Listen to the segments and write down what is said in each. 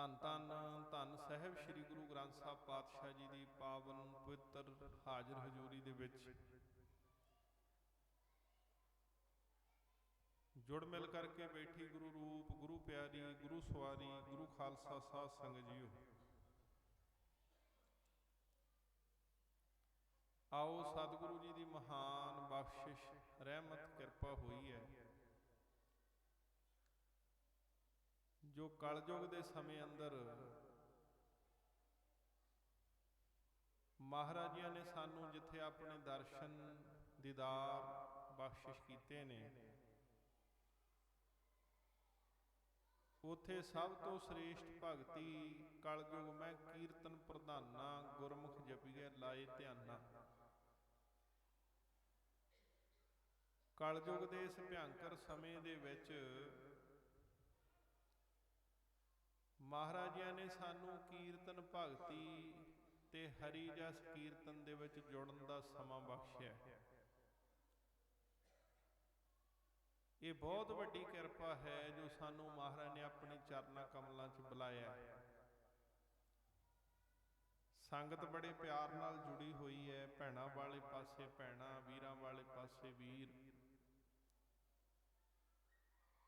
ਧੰਨ ਧੰਨ ਧੰਨ ਸਾਹਿਬ ਸ੍ਰੀ ਗੁਰੂ ਗ੍ਰੰਥ ਸਾਹਿਬ ਪਾਤਸ਼ਾਹ ਜੀ ਦੀ ਪਾਵਨ ਪਵਿੱਤਰ ਹਾਜ਼ਰ ਹਜ਼ੂਰੀ ਦੇ ਵਿੱਚ। ਜੁੜ ਮਿਲ ਕਰਕੇ ਬੈਠੀ ਗੁਰੂ ਰੂਪ, ਗੁਰੂ ਪਿਆਰੀ, ਗੁਰੂ ਸਵਾਰੀ, ਗੁਰੂ ਖਾਲਸਾ ਸਾਧ ਸੰਗਤ ਜੀਓ। ਆਓ ਸਤਿਗੁਰੂ ਜੀ ਦੀ ਮਹਾਨ ਬਖਸ਼ਿਸ਼, ਰਹਿਮਤ, ਕਿਰਪਾ ਹੋਈ ਹੈ। ਜੋ ਕਲਯੁਗ ਦੇ ਸਮੇਂ ਅੰਦਰ ਮਹਾਰਾਜਿਆਂ ਨੇ ਸਾਨੂੰ ਜਿੱਥੇ ਆਪਣੇ ਦਰਸ਼ਨ, ਦੀਦਾਰ, ਬਖਸ਼ਿਸ਼ ਕੀਤੇ ਨੇ, ਉਥੇ ਸਭ ਤੋਂ ਸ੍ਰੇਸ਼ਟ ਭਗਤੀ ਕਲਯੁਗ ਮੈਂ ਕੀਰਤਨ ਪ੍ਰਧਾਨਾ ਗੁਰਮੁਖ ਜਪੀਏ ਲਾਏ ਧਿਆਨਾ। ਕਲਯੁਗ ਦੇ ਇਸ ਭਿਆੰਕਰ ਸਮੇਂ ਦੇ ਵਿੱਚ ਮਹਾਰਾਜਿਆਂ ਨੇ ਸਾਨੂੰ ਕੀਰਤਨ ਭਗਤੀ ਤੇ ਹਰੀ ਜਸ ਕੀਰਤਨ ਦੇ ਵਿੱਚ ਜੁੜਨ ਦਾ ਸਮਾਂ ਬਖਸ਼ਿਆ। ਇਹ ਬਹੁਤ ਵੱਡੀ ਕਿਰਪਾ ਹੈ ਜੋ ਸਾਨੂੰ ਮਹਾਰਾਜ ਨੇ ਆਪਣੇ ਚਰਨਾਂ ਕਮਲਾਂ 'ਚ ਬੁਲਾਇਆ ਸੰਗਤ ਬੜੇ ਪਿਆਰ ਨਾਲ ਜੁੜੀ ਹੋਈ ਹੈ। ਭੈਣਾਂ ਵਾਲੇ ਪਾਸੇ ਭੈਣਾਂ, ਵੀਰਾਂ ਵਾਲੇ ਪਾਸੇ ਵੀਰ।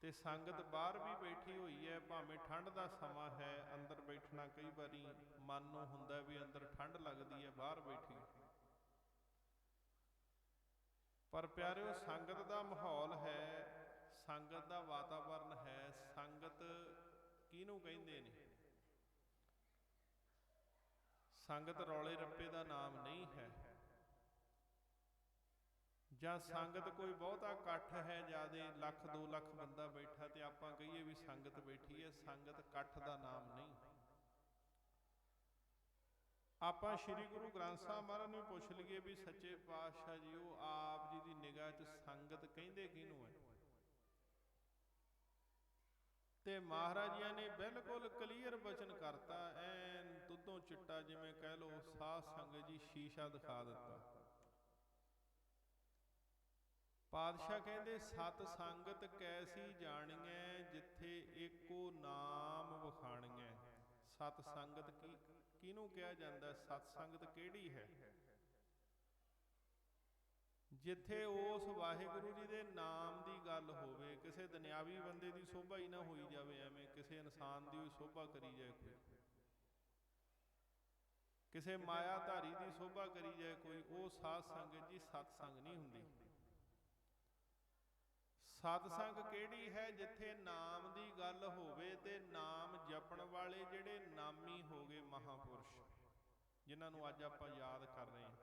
ਤੇ ਸੰਗਤ ਬਾਹਰ ਵੀ ਬੈਠੀ ਹੋਈ ਹੈ, ਭਾਵੇਂ ਠੰਡ ਦਾ ਸਮਾਂ ਹੈ, ਅੰਦਰ ਬੈਠਣਾ ਕਈ ਵਾਰੀ ਮਨ ਨੂੰ ਹੁੰਦਾ ਵੀ ਅੰਦਰ ਠੰਡ ਲੱਗਦੀ ਹੈ, ਬਾਹਰ ਬੈਠੀ। ਪਰ ਪਿਆਰਿਓ, ਸੰਗਤ ਦਾ ਮਾਹੌਲ ਹੈ, ਸੰਗਤ ਦਾ ਵਾਤਾਵਰਨ ਹੈ, ਸੰਗਤ ਕਿਹਨੂੰ ਕਹਿੰਦੇ ਨੇ? ਸੰਗਤ ਰੌਲੇ ਰੱਪੇ ਦਾ ਨਾਮ ਨਹੀਂ ਹੈ ਜਾਂ ਸੰਗਤ ਕੋਈ ਬਹੁਤਾ ਇਕੱਠ ਹੈ ਜਿਆਦੇ ਲੱਖ 2 ਲੱਖ ਬੰਦਾ ਬੈਠਾ ਤੇ ਆਪਾਂ ਕਹੀਏ ਵੀ ਸੰਗਤ ਬੈਠੀ ਹੈ ਸੰਗਤ ਇਕੱਠ ਦਾ ਨਾਮ ਨਹੀਂ। ਆਪਾਂ ਸ੍ਰੀ ਗੁਰੂ ਗ੍ਰੰਥ ਸਾਹਿਬ ਮਹਾਰਾਜ ਨੂੰ ਪੁੱਛ ਲਈਏ ਵੀ ਸੱਚੇ ਪਾਤਸ਼ਾਹ ਜੀ ਉਹ ਆਪ ਜੀ ਦੀ ਨਿਗਾਹ 'ਚ ਸੰਗਤ ਕਹਿੰਦੇ ਕਿਹਨੂੰ ਹੈ? ਤੇ ਮਹਾਰਾਜਿਆਂ ਨੇ ਬਿਲਕੁਲ ਕਲੀਅਰ ਬਚਨ ਕਰਤਾ ਐਨ ਤੁਦੋਂ ਚਿੱਟਾ ਜਿਵੇਂ ਕਹਿ ਲੋ ਸਾਧ ਸੰਗਤ ਜੀ ਸ਼ੀਸ਼ਾ ਦਿਖਾ ਦਿੱਤਾ। ਪਾਤਸ਼ਾਹ ਕਹਿੰਦੇ, ਸਤ ਸੰਗਤ ਕੈਸੀ ਜਾਣੀਐ, ਜਿੱਥੇ ਏਕੋ ਨਾਮ ਵਖਾਣੀਐ। ਸਤ ਸੰਗਤ ਕੀ, ਕਿਹਨੂੰ ਕਿਹਾ ਜਾਂਦਾ? ਸਤ ਸੰਗਤ ਕਿਹੜੀ ਹੈ? ਜਿੱਥੇ ਉਸ ਵਾਹਿਗੁਰੂ ਜੀ ਦੇ ਨਾਮ ਦੀ ਗੱਲ ਹੋਵੇ, ਕਿਸੇ ਦੁਨਿਆਵੀ ਬੰਦੇ ਦੀ ਸੋਭਾ ਹੀ ਨਾ ਹੋਈ ਜਾਵੇ, ਐਵੇਂ ਕਿਸੇ ਇਨਸਾਨ ਦੀ ਸੋਭਾ ਕਰੀ ਜਾਏ ਕੋਈ। ਕਿਸੇ ਮਾਇਆਧਾਰੀ ਦੀ ਸੋਭਾ ਕਰੀ ਜਾਏ ਕੋਈ, ਉਹ ਸਾਧ ਸੰਗਤ ਜੀ ਸਤ ਸੰਗ ਨਹੀਂ ਹੁੰਦੀ। ਸਤਸੰਗ ਕਿਹੜੀ ਹੈ ਜਿੱਥੇ ਨਾਮ ਦੀ ਗੱਲ ਹੋਵੇ ਤੇ ਨਾਮ ਜਪਣ ਵਾਲੇ ਜਿਹੜੇ ਨਾਮੀ ਹੋ ਗਏ ਮਹਾਪੁਰਸ਼, ਜਿਨ੍ਹਾਂ ਨੂੰ ਅੱਜ ਆਪਾਂ ਯਾਦ ਕਰ ਰਹੇ ਹਾਂ।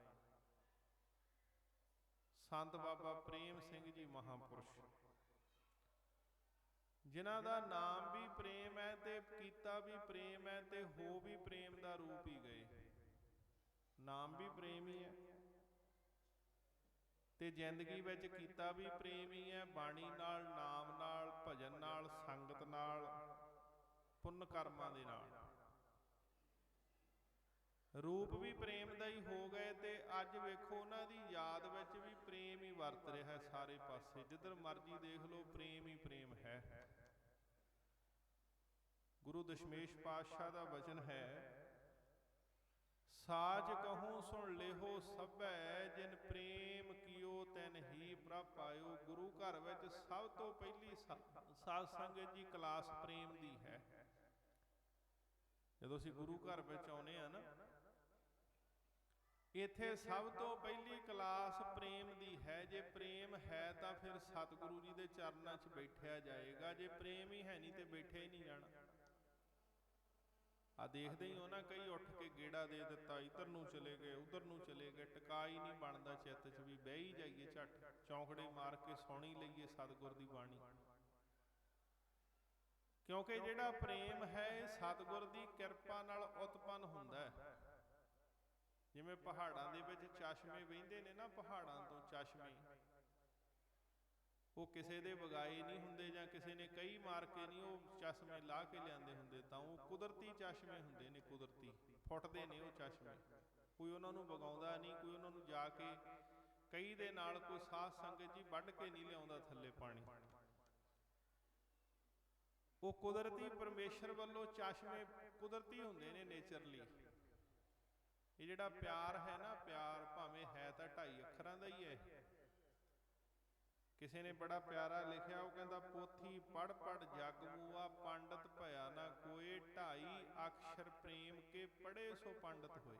ਸੰਤ ਬਾਬਾ ਪ੍ਰੇਮ ਸਿੰਘ ਜੀ ਮਹਾਪੁਰਸ਼, ਜਿਨ੍ਹਾਂ ਦਾ ਨਾਮ ਵੀ ਪ੍ਰੇਮ ਹੈ ਤੇ ਕੀਤਾ ਵੀ ਪ੍ਰੇਮ ਹੈ ਤੇ ਹੋ ਵੀ ਪ੍ਰੇਮ ਦਾ ਰੂਪ ਹੀ ਗਏ। ਨਾਮ ਵੀ ਪ੍ਰੇਮ ਹੀ ਹੈ। ਤੇ ਜ਼ਿੰਦਗੀ ਵਿੱਚ ਕੀਤਾ ਵੀ ਪ੍ਰੇਮ ਹੀ ਹੈ ਬਾਣੀ ਨਾਲ ਨਾਮ ਨਾਲ ਭਜਨ ਨਾਲ ਸੰਗਤ ਨਾਲ ਪੁੰਨ ਕਰਮਾਂ ਦੇ ਨਾਲ। ਰੂਪ ਵੀ ਪ੍ਰੇਮ ਦਾ ਹੀ ਹੋ ਗਏ ਤੇ ਅੱਜ ਵੇਖੋ ਉਹਨਾਂ ਦੀ ਯਾਦ ਵਿੱਚ ਵੀ ਪ੍ਰੇਮ ਹੀ ਵਰਤ ਰਿਹਾ ਹੈ ਸਾਰੇ ਪਾਸੇ। ਜਿੱਧਰ ਮਰਜ਼ੀ ਦੇਖ ਲਓ ਪ੍ਰੇਮ ਹੀ ਪ੍ਰੇਮ ਹੈ ਗੁਰੂ ਦਸ਼ਮੇਸ਼ ਪਾਤਸ਼ਾਹ ਦਾ ਵਚਨ ਹੈ ਸਾਜ ਕਹੂੰ ਸੁਣ ਲਿਹੋ ਸਭੈ, ਜਿਨ ਪ੍ਰੇਮ ਕੀਓ ਤੈਨ ਹੀ ਪ੍ਰਭ ਪਾਇਓ। ਗੁਰੂ ਘਰ ਵਿੱਚ ਸਭ ਤੋਂ ਪਹਿਲੀ ਸਾਧ ਸੰਗਤ ਜੀ ਕਲਾਸ ਪ੍ਰੇਮ ਦੀ ਹੈ। ਜਦੋਂ ਅਸੀਂ ਗੁਰੂ ਘਰ ਵਿੱਚ ਆਉਨੇ ਆ ਨਾ, ਇੱਥੇ ਸਭ ਤੋਂ ਪਹਿਲੀ ਕਲਾਸ ਪ੍ਰੇਮ ਦੀ ਹੈ। ਜੇ ਪ੍ਰੇਮ ਹੈ ਤਾਂ ਫਿਰ ਸਤਿਗੁਰੂ ਜੀ ਦੇ ਚਰਨਾਂ 'ਚ ਬੈਠਿਆ ਜਾਏਗਾ। ਜੇ ਪ੍ਰੇਮ ਹੀ ਹੈ ਨਹੀਂ ਤੇ ਬੈਠਿਆ ਹੀ ਨਹੀਂ ਜਾਣਾ। ਆ ਦੇਖਦੇ ਹੀ ਹੋ ਕਈ ਉੱਠ ਕੇ ਗੇੜਾ ਦੇ ਦਿੱਤਾ, ਇਧਰ ਨੂੰ ਚਲੇ ਗਏ, ਉਧਰ ਨੂੰ ਚਲੇ ਗਏ ਟਿਕਾ ਨਹੀਂ ਬਣਦਾ ਚਿੱਤ 'ਚ ਵੀ, ਬਹਿ ਹੀ ਜਾਈਏ ਝੱਟ, ਚੌਂਕੜੇ ਮਾਰ ਕੇ ਸੌਣੀ ਲਈਏ ਸਤਿਗੁਰ ਦੀ ਬਾਣੀ। ਕਿਉਂਕਿ ਜਿਹੜਾ ਪ੍ਰੇਮ ਹੈ ਸਤਿਗੁਰ ਦੀ ਕਿਰਪਾ ਨਾਲ ਉਤਪੰਨ ਹੁੰਦਾ ਹੈ। ਜਿਵੇਂ ਪਹਾੜਾਂ ਦੇ ਵਿੱਚ ਚਸ਼ਮੇ ਵਹਿੰਦੇ ਨੇ ਨਾ, ਪਹਾੜਾਂ ਤੋਂ ਚਸ਼ਮੇ। ਉਹ ਕਿਸੇ ਦੇ ਵਗਾਏ ਨਹੀਂ ਹੁੰਦੇ ਜਾਂ ਕਿਸੇ ਨੇ ਕਈ ਮਾਰ ਕੇ ਨਹੀਂ ਉਹ ਚਸ਼ਮੇ ਲਾ ਕੇ ਲਿਆਂਦੇ ਹੁੰਦੇ, ਤਾਂ ਉਹ ਕੁਦਰਤੀ ਚਸ਼ਮੇ ਹੁੰਦੇ ਨੇ, ਕੁਦਰਤੀ। ਫੁੱਟਦੇ ਨੇ ਉਹ ਚਸ਼ਮੇ। ਕੋਈ ਉਹਨਾਂ ਨੂੰ ਵਗਾਉਂਦਾ ਨਹੀਂ, ਕੋਈ ਉਹਨਾਂ ਨੂੰ ਜਾ ਕੇ ਕਈ ਦੇ ਨਾਲ ਕੋਈ ਸਾਧ ਸੰਗਤ ਜੀ ਵੱਢ ਕੇ ਨਹੀਂ ਲਿਆਉਂਦਾ ਥੱਲੇ ਪਾਣੀ। ਉਹ ਕੁਦਰਤੀ ਪਰਮੇਸ਼ਰ ਵੱਲੋਂ ਚਸ਼ਮੇ ਕੁਦਰਤੀ ਹੁੰਦੇ ਨੇ ਨੇਚਰਲੀ। ਇਹ ਜਿਹੜਾ ਪਿਆਰ ਹੈ ਨਾ, ਪਿਆਰ ਭਾਵੇਂ ਹੈ ਤਾਂ ਢਾਈ ਅੱਖਰਾਂ ਦਾ ਹੀ ਹੈ। ਕਿਸੇ ਨੇ ਬੜਾ ਪਿਆਰਾ ਲਿਖਿਆ, ਉਹ ਕਹਿੰਦਾ, ਪੋਥੀ ਪੜ ਪੜ ਜਗ ਮੂਆ ਪੰਡਤ ਭਇਆ ਨਾ ਕੋਏ, ਢਾਈ ਅਕਸ਼ਰ ਪ੍ਰੇਮ ਕੇ ਪੜੇ ਸੋ ਪੰਡਤ ਹੋਏ।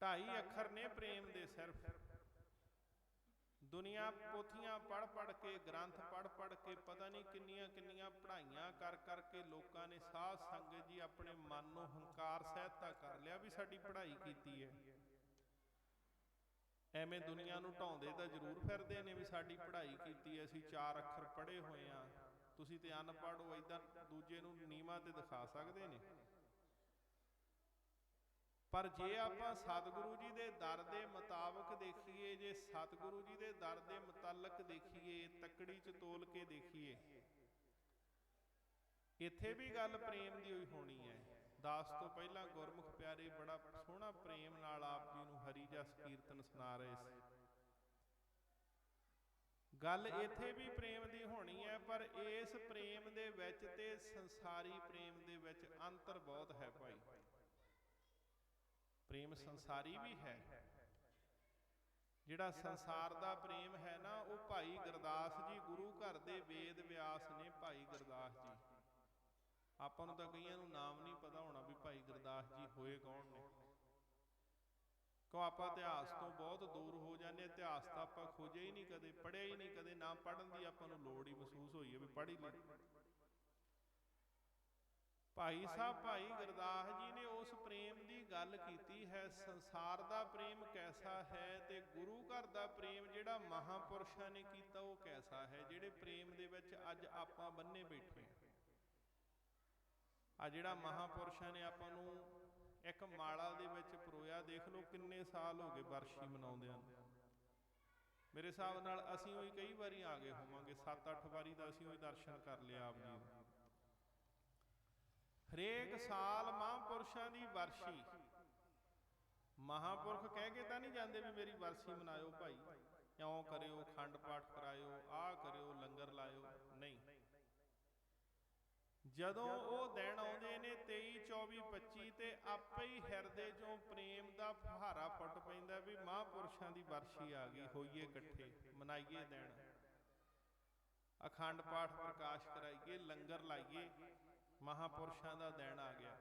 ਢਾਈ ਅੱਖਰ ਨੇ ਪ੍ਰੇਮ ਦੇ ਸਿਰਫ। ਦੁਨੀਆ ਪੋਥੀਆਂ ਪੜ ਪੜ ਕੇ, ਗ੍ਰੰਥ ਪੜ ਪੜ ਕੇ, ਪਤਾ ਨਹੀਂ ਕਿੰਨੀਆਂ ਕਿੰਨੀਆਂ ਪੜ੍ਹਾਈਆਂ ਕਰ ਕਰਕੇ ਲੋਕਾਂ ਨੇ ਸਾਧ ਸੰਗਤ ਜੀ ਆਪਣੇ ਮਨ ਨੂੰ ਹੰਕਾਰ ਸਹਿਤਾ ਕਰ ਲਿਆ ਵੀ ਸਾਡੀ ਪੜ੍ਹਾਈ ਕੀਤੀ ਹੈ। ਐਵੇਂ ਦੁਨੀਆ ਨੂੰ ਢਾਉਂਦੇ ਤਾਂ ਜ਼ਰੂਰ ਫਿਰਦੇ ਨੇ ਵੀ ਸਾਡੀ ਪੜ੍ਹਾਈ ਕੀਤੀ ਅਸੀਂ ਚਾਰ ਅੱਖਰ ਪੜ੍ਹੇ ਹੋਏ ਆ ਤੁਸੀਂ ਤੇ ਅਨਪੜ੍ਹ ਹੋ ਇਦਾਂ ਦੂਜੇ ਨੂੰ ਨੀਵਾਂ ਤੇ ਦਿਖਾ ਸਕਦੇ ਨੇ। ਪਰ ਜੇ ਆਪਾਂ ਸਤਿਗੁਰੂ ਜੀ ਦੇ ਦਰ ਦੇ ਮੁਤਾਬਕ ਦੇਖੀਏ, ਜੇ ਸਤਿਗੁਰੂ ਜੀ ਦੇ ਦਰ ਦੇ ਮੁਤਲਕ ਦੇਖੀਏ, ਤਕੜੀ ਚ ਤੋਲ ਕੇ ਦੇਖੀਏ, ਇੱਥੇ ਵੀ ਗੱਲ ਪ੍ਰੇਮ ਦੀ ਹੋਈ ਹੋਣੀ ਹੈ। ਦਾਸ ਤੋਂ ਪਹਿਲਾਂ ਗੁਰਮੁਖ ਪਿਆਰੇ ਬੜਾ ਸੋਹਣਾ ਪ੍ਰੇਮ ਨਾਲ ਆਪ ਜੀ ਨੂੰ ਹਰੀ ਜਸ ਕੀਰਤਨ ਸੁਣਾ ਰਹੇ ਸੀ। ਗੱਲ ਇੱਥੇ ਵੀ ਪ੍ਰੇਮ ਦੀ ਹੋਣੀ ਹੈ, ਪਰ ਇਸ ਪ੍ਰੇਮ ਦੇ ਵਿੱਚ ਤੇ ਸੰਸਾਰੀ ਪ੍ਰੇਮ ਦੇ ਵਿੱਚ ਅੰਤਰ ਬਹੁਤ ਹੈ ਭਾਈ। ਪ੍ਰੇਮ ਸੰਸਾਰੀ ਵੀ ਹੈ। ਜਿਹੜਾ ਸੰਸਾਰ ਦਾ ਪ੍ਰੇਮ ਹੈ ਨਾ, ਉਹ ਭਾਈ ਗੁਰਦਾਸ ਜੀ ਗੁਰੂ ਘਰ ਦੇ ਵੇਦ ਵਿਆਸ ਨੇ ਭਾਈ ਗੁਰਦਾਸ ਜੀ। ਆਪਾਂ ਨੂੰ ਤਾਂ ਕਈਆਂ ਨੂੰ ਨਾਮ ਨਹੀਂ ਪਤਾ ਹੋਣਾ ਵੀ ਭਾਈ ਗੁਰਦਾਸ ਜੀ ਹੋਏ ਕੌਣ ਨੇ। ਕਿਉਂ ਆਪਾਂ ਇਤਿਹਾਸ ਤੋਂ ਬਹੁਤ ਦੂਰ ਹੋ ਜਾਂਦੇ ਇਤਿਹਾਸ ਤਾਂ ਆਪਾਂ ਖੋਜਿਆ ਹੀ ਨਹੀਂ ਕਦੇ ਪੜਿਆ ਹੀ ਨਹੀਂ ਕਦੇ, ਨਾ ਪੜਨ ਦੀ ਆਪਾਂ ਨੂੰ ਲੋੜ ਹੀ ਮਹਿਸੂਸ ਹੋਈ ਹੈ ਵੀ ਪੜ੍ਹ ਹੀ ਲਈ। ਭਾਈ ਸਾਹਿਬ, ਭਾਈ ਗੁਰਦਾਸ ਜੀ ਨੇ ਉਸ ਪ੍ਰੇਮ ਦੀ ਗੱਲ ਕੀਤੀ ਹੈ, ਸੰਸਾਰ ਦਾ ਪ੍ਰੇਮ ਕੈਸਾ ਹੈ ਤੇ ਗੁਰੂ ਘਰ ਦਾ ਪ੍ਰੇਮ ਜਿਹੜਾ ਮਹਾਪੁਰਸ਼ਾਂ ਨੇ ਕੀਤਾ ਉਹ ਕੈਸਾ ਹੈ, ਜਿਹੜੇ ਪ੍ਰੇਮ ਦੇ ਵਿੱਚ ਅੱਜ ਆਪਾਂ ਬੰਨੇ ਬੈਠੇ ਹਾਂ। ਆ ਜਿਹੜਾ ਮਹਾਪੁਰਸ਼ਾਂ ਨੇ ਆਪਾਂ ਨੂੰ ਇੱਕ ਮਾਲਾ ਦੇ ਵਿੱਚ ਪਰੋਇਆ, ਦੇਖ ਲਓ ਕਿੰਨੇ ਸਾਲ ਹੋ ਗਏ ਵਰਸ਼ੀ ਮਨਾਉਂਦਿਆਂ ਮੇਰੇ ਹਿਸਾਬ ਨਾਲ ਅਸੀਂ ਉਹੀ ਕਈ ਵਾਰੀ ਆ ਗਏ ਹੋਵਾਂਗੇ 7-8 ਵਾਰੀ ਦਾ ਅਸੀਂ ਉਹੀ ਦਰਸ਼ਨ ਕਰ ਲਿਆ ਆਪ ਜੀ ਹਰੇਕ ਸਾਲ ਮਹਾਂਪੁਰਸ਼ਾਂ ਦੀ ਵਰਸ਼ੀ ਮਹਾਪੁਰਖ ਕਹਿ ਕੇ ਤਾਂ ਨਹੀਂ ਜਾਂਦੇ ਵੀ ਮੇਰੀ ਵਰਸ਼ੀ ਮਨਾਇਓ ਭਾਈ। ਕਿਉਂ ਕਰਿਓ, ਖੰਡ ਪਾਠ ਕਰਾਇਓ, ਆਹ ਕਰਿਓ, ਲੰਗਰ ਲਾਇਓ। ਨਹੀਂ। ਜਦੋਂ ਉਹ ਦਿਨ ਆਉਂਦੇ ਨੇ 23 24 25 ਤੇ ਆਪੇ ਹੀ ਹਿਰਦੇ ਚੋਂ ਪ੍ਰੇਮ ਦਾ ਫਹਾਰਾ ਫੁੱਟ ਪੈਂਦਾ ਵੀ ਮਹਾਂਪੁਰਸ਼ਾਂ ਦੀ ਵਰਸ਼ੀ ਆ ਗਈ, ਹੋਈਏ ਇਕੱਠੇ, ਮਨਾਈਏ ਦਿਨ। ਅਖੰਡ ਪਾਠ ਪ੍ਰਕਾਸ਼ ਕਰਾਈਏ, ਲੰਗਰ ਲਾਈਏ, ਮਹਾਪੁਰਸ਼ਾਂ ਦਾ ਦਿਨ ਆ ਗਿਆ।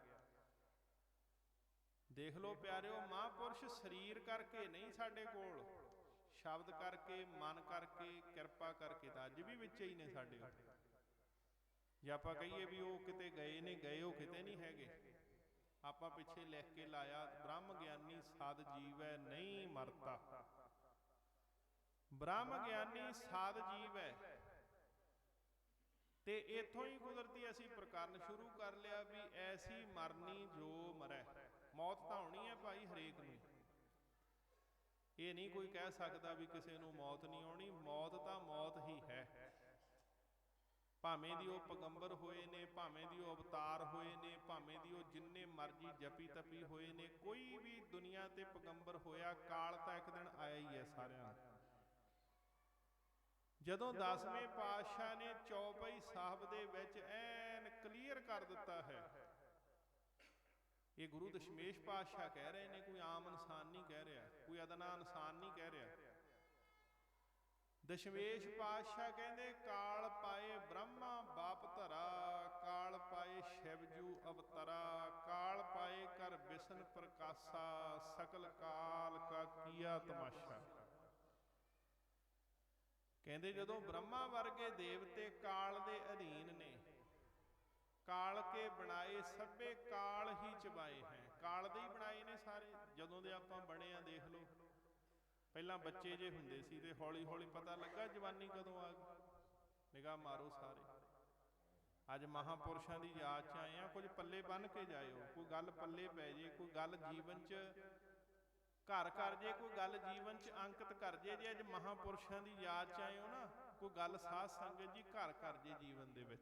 ਦੇਖ ਲਓ ਪਿਆਰਿਓ, ਮਹਾਪੁਰਸ਼ ਸਰੀਰ ਕਰਕੇ ਨਹੀਂ ਸਾਡੇ ਕੋਲ, ਸ਼ਬਦ ਕਰਕੇ, ਮਨ ਕਰਕੇ, ਕਿਰਪਾ ਕਰਕੇ ਤਾਂ ਅੱਜ ਵੀ ਵਿੱਚ ਹੀ ਨੇ ਸਾਡੇ ਕੋਲ ਜੇ ਆਪਾਂ ਕਹੀਏ ਵੀ ਉਹ ਕਿਤੇ ਗਏ ਨੇ ਗਏ ਉਹ ਕਿਤੇ ਨਹੀਂ ਹੈਗੇ। ਆਪਾਂ ਪਿੱਛੇ ਲਿਖ ਕੇ ਲਾਇਆ, ਬ੍ਰਹਮ ਗਿਆਨੀ ਸਦ ਜੀਵ ਹੈ ਨਹੀਂ ਮਰਤਾ। ਬ੍ਰਹਮ ਗਿਆਨੀ ਸਦ ਜੀਵ। ਹੈ ਤੇ ਇਥੋਂ ਹੀ ਕੁਦਰਤੀ ਅਸੀਂ ਪ੍ਰਕਰਨ ਸ਼ੁਰੂ ਕਰ ਲਿਆ ਵੀ ਐਸੀ ਮਰਨੀ ਜੋ ਮਰੈ। ਮੌਤ ਤਾਂ ਆਉਣੀ ਹੈ ਭਾਈ ਹਰੇਕ ਨੂੰ। ਇਹ ਨਹੀਂ ਕੋਈ ਕਹਿ ਸਕਦਾ ਵੀ ਕਿਸੇ ਨੂੰ ਮੌਤ ਨਹੀਂ ਆਉਣੀ ਮੌਤ ਤਾਂ ਮੌਤ ਹੀ ਹੈ। ਭਾਵੇਂ ਦੀ ਉਹ ਪਗੰਬਰ ਹੋਏ ਨੇ, ਭਾਵੇਂ ਦੀ ਉਹ ਅਵਤਾਰ ਹੋਏ ਨੇ, ਭਾਵੇਂ ਦੀ ਉਹ ਜਿੰਨੇ ਮਰਜ਼ੀ ਜਪੀ ਤਪੀ ਹੋਏ ਨੇ, ਕੋਈ ਵੀ ਦੁਨੀਆ ਤੇ ਪਗੰਬਰ ਹੋਇਆ, ਕਾਲ ਤਾਂ ਇੱਕ ਦਿਨ ਆਇਆ ਹੀ ਹੈ ਸਾਰਿਆਂ ਨੂੰ। ਜਦੋਂ 10ਵੇਂ ਪਾਤਸ਼ਾਹ ਨੇ ਚੌਪਈ ਸਾਹਿਬ ਦੇ ਵਿੱਚ ਐਨ ਕਲੀਅਰ ਕਰ ਦਿੱਤਾ ਹੈ, ਇਹ ਗੁਰੂ ਦਸ਼ਮੇਸ਼ ਪਾਤਸ਼ਾਹ ਕਹਿ ਰਹੇ ਨੇ, ਕੋਈ ਆਮ ਇਨਸਾਨ ਨਹੀਂ ਕਹਿ ਰਿਹਾ, ਕੋਈ ਅਦਨਾ ਇਨਸਾਨ ਨਹੀਂ ਕਹਿ ਰਿਹਾ। ਦਸ਼ਮੇਸ਼ ਪਾਤਸ਼ਾਹ ਕਹਿੰਦੇ, ਕਾਲ ਪਾਏ ਬ੍ਰਹਮਾ, ਬਾਪ ਧਰਾ, ਕਾਲ ਪਾਏ ਸ਼ਿਵਜੂ ਅਵਤਰਾ, ਕਾਲ ਪਾਏ ਕਰ ਬਿਸ਼ਨ ਪ੍ਰਕਾਸ਼ਾ, ਸਕਲ ਕਾਲ ਕਾ ਕੀਆ ਤਮਾਸ਼ਾ। ਕਹਿੰਦੇ ਜਦੋਂ ਬ੍ਰਹਮਾ ਵਰਗੇ ਦੇਵਤੇ ਕਾਲ ਦੇ ਅਧੀਨ ਨੇ, ਕਾਲ ਕੇ ਬਣਾਏ ਸਭੇ ਕਾਲ ਹੀ ਚਬਾਏ ਹੈ। ਕਾਲ ਦੇ ਹੀ ਬਣਾਏ ਨੇ ਸਾਰੇ, ਜਦੋਂ ਦੇ ਆਪਾਂ ਬਣੇ ਆ ਦੇਖ ਲਓ। ਪਹਿਲਾਂ ਬੱਚੇ ਜੇ ਹੁੰਦੇ ਸੀ ਤੇ ਹੌਲੀ ਹੌਲੀ ਪਤਾ ਲੱਗਾ ਜਵਾਨੀ ਕਦੋਂ ਆ ਗਈ। ਨਿਗਾਹ ਮਾਰੋ ਸਾਰੇ। ਅੱਜ ਮਹਾਪੁਰਸ਼ਾਂ ਦੀ ਯਾਦ ਚ ਆਏ ਆ, ਕੁਝ ਪੱਲੇ ਬੰਨ ਕੇ ਜਾਇਓ। ਕੋਈ ਗੱਲ ਪੱਲੇ ਪੈ ਜੇ, ਕੋਈ ਗੱਲ ਜੀਵਨ ਚ ਘਰ ਘਰ ਜੇ, ਕੋਈ ਗੱਲ ਜੀਵਨ ਚ ਅੰਕਿਤ ਕਰ ਜੇ ਜੇ ਅੱਜ ਮਹਾਪੁਰਸ਼ਾਂ ਦੀ ਯਾਦ ਚ ਆਏ ਹੋ ਨਾ, ਕੋਈ ਗੱਲ ਸਾਧ ਸੰਗਤ ਜੀ ਘਰ ਘਰ ਜੇ ਜੀਵਨ ਦੇ ਵਿੱਚ।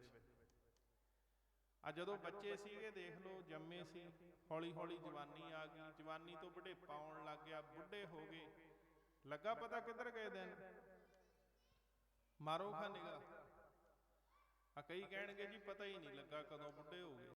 ਆ ਜਦੋਂ ਬੱਚੇ ਸੀਗੇ, ਦੇਖ ਲਓ, ਜੰਮੇ ਸੀ ਹੌਲੀ ਹੌਲੀ ਜਵਾਨੀ ਆ ਗਈ। ਜਵਾਨੀ ਤੋਂ ਬੁਢੇਪਾ ਆਉਣ ਲੱਗ ਗਿਆ, ਬੁੱਢੇ ਹੋ ਗਏ। ਲੱਗਾ ਪਤਾ ਕਿੱਧਰ ਗਏ ਦਿਨ? ਮਾਰੋ ਖਾ ਨਿਗਾ ਆ ਕਈ ਕਹਿਣਗੇ ਜੀ, ਪਤਾ ਹੀ ਨਹੀਂ ਲੱਗਾ ਕਦੋਂ ਬੁੱਢੇ ਹੋ ਗਏ।